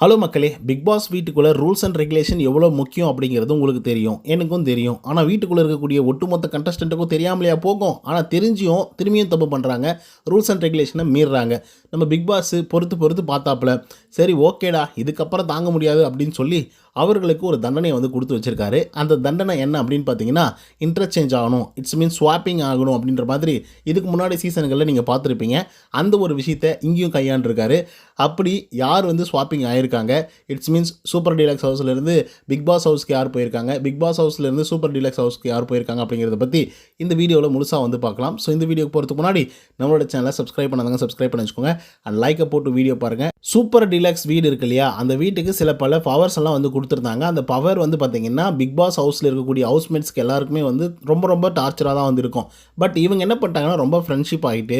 Hello மக்களே Bigg Boss வீட்டுக்குள்ளே rules and regulation எவ்வளோ முக்கியம் அப்படிங்கிறது உங்களுக்கு தெரியும் எனக்கும் தெரியும். ஆனால் வீட்டுக்குள்ளே இருக்கக்கூடிய ஒட்டுமொத்த கண்டஸ்டண்ட்டுக்கும் தெரியாமலையா போகும்? ஆனால் தெரிஞ்சியும் திரும்பியும் தப்பு பண்ணுறாங்க ரூல்ஸ் அண்ட் ரெகுலேஷனை மீறுறாங்க நம்ம பிக் பாஸ் பொறுத்து பொறுத்து பார்த்தாப்புல சரி ஓகேடா இதுக்கப்புறம் தாங்க முடியாது அப்படின்னு சொல்லி அவர்களுக்கு ஒரு தண்டனையை வந்து கொடுத்து வச்சிருக்காரு. அந்த தண்டனை என்ன அப்படின்னு பார்த்தீங்கன்னா இன்டர்சேஞ்ச் ஆகணும். இட்ஸ் மீன் ஸ்வாப்பிங் ஆகணும் அப்படின்ற மாதிரி இதுக்கு முன்னாடி சீசன்களில் நீங்கள் பார்த்துருப்பீங்க. அந்த ஒரு விஷயத்தை இங்கேயும் கையாண்டிருக்காரு. அப்படி யார் வந்து ஸ்வாப்பிங் ஆகியிருக்காங்க இட்ஸ் மீன்ஸ் சூப்பர் டீலக்ஸ் ஹவுஸ்லேருந்து பிக் பாஸ் ஹவுஸ்க்கு யார் போயிருக்காங்க? பிக் பாஸ் ஹவுஸ்லேருந்து சூப்பர் டீலக்ஸ் ஹவுஸ்க்கு யார் போயிருக்காங்க அப்படிங்கிறத பற்றி இந்த வீடியோவில் முழுசாக வந்து பார்க்கலாம். ஸோ இந்த வீடியோக்கு போகிறதுக்கு முன்னாடி நம்மளோட சேனலை சப்ஸ்கிரைப் பண்ணாதாங்க சப்ஸ்கிரைப் பண்ணி வச்சுக்கோங்க. அண்ட் லைக்கை போட்டு வீடியோ பாருங்கள் சூப்பர் டீலக்ஸ் வீடு இருக்கு இல்லையா? அந்த வீட்டுக்கு சில பல பவர்ஸ் எல்லாம் வந்து கொடுத்துருந்தாங்க. அந்த பவர் வந்து பார்த்திங்கன்னா பிக் பாஸ் ஹவுஸில் இருக்கக்கூடிய ஹவுஸ்மேட்ஸ்க்கு எல்லாருக்குமே வந்து ரொம்ப ரொம்ப டார்ச்சராக தான் வந்து இருக்கும் பட் இவங்க என்ன பண்ணிட்டாங்கன்னா ரொம்ப ஃப்ரெண்ட்ஷிப் ஆகிட்டு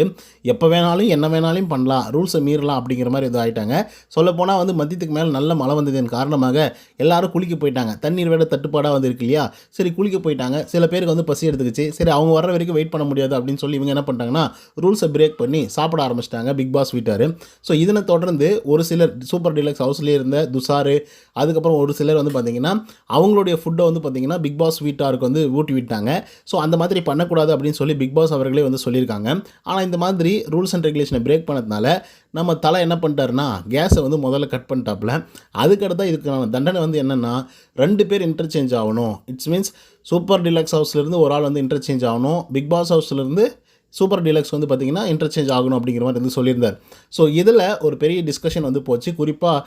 எப்போ வேணாலும் என்ன வேணாலும் பண்ணலாம் ரூல்ஸை மீறலாம் அப்படிங்கிற மாதிரி இது ஆகிட்டாங்க சொல்லப்போனால் வந்து மதியத்துக்கு மேலே நல்ல மழை வந்ததன் காரணமாக எல்லாரும் குளிக்க போயிட்டாங்க. தண்ணீர் வேட தட்டுப்பாடாக வந்துருக்கு இல்லையா? சரி குளிக்க போயிட்டாங்க. சில பேருக்கு வந்து பசி எடுத்துக்கிச்சு. சரி அவங்க வர்ற வரைக்கும் வெயிட் பண்ண முடியாது அப்படின்னு சொல்லி இவங்க என்ன பண்ணிட்டாங்கன்னா ரூல்ஸை பிரேக் பண்ணி சாப்பிட ஆரம்பிச்சிட்டாங்க. பிக் பாஸ் வீட்டார். ஸோ இதனை தொடர்ந்து ஒரு சிலர் சூப்பர் டீலக்ஸ் ஹவுஸ்லேயே இருந்த துசாரு அதுக்கப்புறம் ஒரு ஒரு சிலர் வந்து பார்த்திங்கன்னா அவங்களுடைய ஃபுட்டை வந்து பார்த்திங்கன்னா பிக் பாஸ் வீட்டாருக்கு வந்து ஊட்டி விட்டாங்க. ஸோ அந்த மாதிரி பண்ணக்கூடாது அப்படின்னு சொல்லி பிக் பாஸ் அவர்களே வந்து சொல்லியிருக்காங்க. ஆனால் இந்த மாதிரி ரூல்ஸ் அண்ட் ரெகுலேஷனை பிரேக் பண்ணதுனால நம்ம தலை என்ன பண்ணிட்டாருன்னா கேஸை வந்து முதல்ல கட் பண்ணிட்டாப்புல. அதுக்கடுத்தா இதுக்கான தண்டனை வந்து என்னென்னா ரெண்டு பேர் இன்டர்சேஞ்ச் ஆகணும். இட்ஸ் மீன்ஸ் சூப்பர் டிலக்ஸ் ஹவுஸ்லேருந்து ஒரு ஆள் வந்து இன்டர்சேஞ்ச் ஆகணும். பிக் பாஸ் ஹவுஸ்லேருந்து சூப்பர் டீலக்ஸ் வந்து பார்த்திங்கன்னா இன்டர்சேஞ்ச் ஆகணும் அப்படிங்கிற மாதிரி வந்து சொல்லியிருந்தார். ஸோ இதில் ஒரு பெரிய டிஸ்கஷன் வந்து போச்சு. குறிப்பாக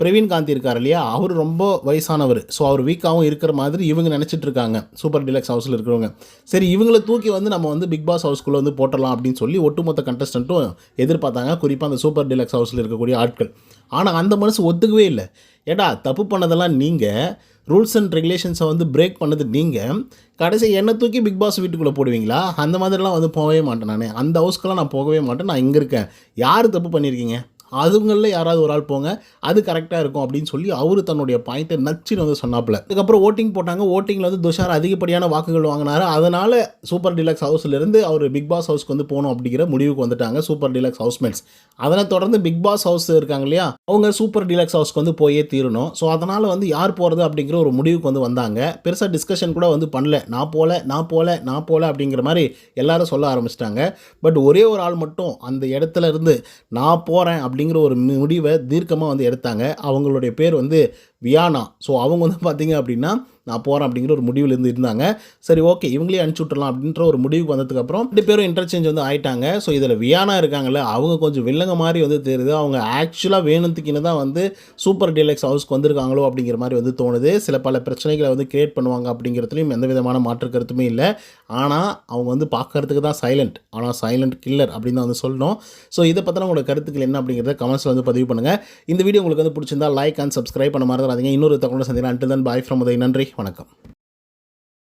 பிரவீன் காந்தி இருக்கார் இல்லையா? அவர் ரொம்ப வயசானவர். ஸோ அவர் வீக்காகவும் இருக்கிற மாதிரி இவங்க நினச்சிட்டு இருக்காங்க. சூப்பர் டிலக்ஸ் ஹவுஸில் இருக்கிறவங்க. சரி இவங்களை தூக்கி வந்து நம்ம வந்து பிக் பாஸ் ஹவுஸ்க்குள்ளே வந்து போட்டலாம் அப்படின்னு சொல்லி ஒட்டுமொத்த கண்டஸ்டண்ட்டும் எதிர்பார்த்தாங்க. குறிப்பாக அந்த சூப்பர் டிலக்ஸ் ஹவுஸில் இருக்கக்கூடிய ஆட்கள். ஆனால் அந்த மனசு ஒத்துக்கவே இல்லை. ஏடா தப்பு பண்ணதெல்லாம் நீங்கள் ரூல்ஸ் அண்ட் ரெகுலேஷன்ஸை வந்து பிரேக் பண்ணது நீங்கள் கடைசி என்னை தூக்கி பிக் பாஸ் வீட்டுக்குள்ளே போடுவீங்களா? அந்த மாதிரிலாம் வந்து போகவே மாட்டேன் நான். அந்த ஹவுஸ்க்கெல்லாம் நான் போகவே மாட்டேன். நான் இங்கே இருக்கேன். யார் தப்பு பண்ணியிருக்கீங்க? அதுங்களில் யாராவது ஒரு ஆள் போங்க அது கரெக்டாக இருக்கும் அப்படின்னு சொல்லி அவர் தன்னுடைய பாயிண்ட்டை நச்சுன்னு வந்து சொன்னாப்புல. அதுக்கப்புறம் ஓட்டிங் போட்டாங்க. ஓட்டிங்கில் வந்து துஷார் அதிகப்படியான வாக்குகள் வாங்கினார். அதனால் சூப்பர் டிலக்ஸ் ஹவுஸ்லேருந்து அவர் பிக் பாஸ் ஹவுஸ்க்கு வந்து போகணும் அப்படிங்கிற முடிவுக்கு வந்துட்டாங்க சூப்பர் டிலக்ஸ் ஹவுஸ்மேட்ஸ் அதனை தொடர்ந்து பிக் பாஸ் ஹவுஸ் இருக்காங்க இல்லையா அவங்க சூப்பர் டிலக்ஸ் ஹவுஸ்க்கு வந்து போயே தீரணும். ஸோ அதனால் வந்து யார் போகிறது அப்படிங்கிற ஒரு முடிவுக்கு வந்து வந்தாங்க. பெருசாக டிஸ்கஷன் கூட வந்து பண்ணல. நான் போகல நான் போகல நான் போகல அப்படிங்கிற மாதிரி எல்லாரும் சொல்ல ஆரம்பிச்சிட்டாங்க. பட் ஒரே ஒரு ஆள் மட்டும் அந்த இடத்துல இருந்து நான் போகிறேன் அப்படி அப்படிங்கிற ஒரு முடிவை தீர்க்கமாக வந்து எடுத்தாங்க. அவங்களுடைய பேர் வந்து வியானா. ஸோ அவங்க வந்து பார்த்தீங்க அப்படின்னா நான் போகிறேன் அப்படிங்கிற ஒரு முடிவில் இருந்து இருந்தாங்க. சரி ஓகே இவங்களே அனுப்பிச்சி விட்டுலாம் அப்படின்ற ஒரு முடிவுக்கு வந்ததுக்கப்புறம் ரெண்டு பேரும் இன்டர்சேஞ்ச் வந்து ஆயிட்டாங்க. ஸோ இதில் வியானா இருக்காங்கல்ல அவங்க கொஞ்சம் வில்லங்க மாதிரி வந்து தெரியுது. அவங்க ஆக்சுவலாக வேணுத்துக்கின்னு தான் வந்து சூப்பர் டீலக்ஸ் ஹவுஸ்க்கு வந்திருக்காங்களோ அப்படிங்கிற மாதிரி வந்து தோணுது. சில பல பிரச்சனைகளை வந்து கிரியேட் பண்ணுவாங்க அப்படிங்கிறதுலையும் எந்த விதமான மாற்று கருத்துமே இல்லை. ஆனால் அவங்க வந்து பார்க்கறதுக்கு தான் சைலண்ட் ஆனால் சைலண்ட் கில்லர் அப்படின்னு தான் வந்து சொல்லணும். ஸோ இதை பற்றின உங்களோட கருத்துக்கள் என்ன அப்படிங்கிறத கமெண்ட்ஸில் வந்து பதிவு பண்ணுங்கள் இந்த வீடியோ உங்களுக்கு வந்து பிடிச்சிருந்தா லைக் அண்ட் சப்ஸ்கிரைப் பண்ண மாதிரி அதிகம் இன்னொரு தகவலை சந்திக்கிறேன் until then bye from Uday. நன்றி. வணக்கம்.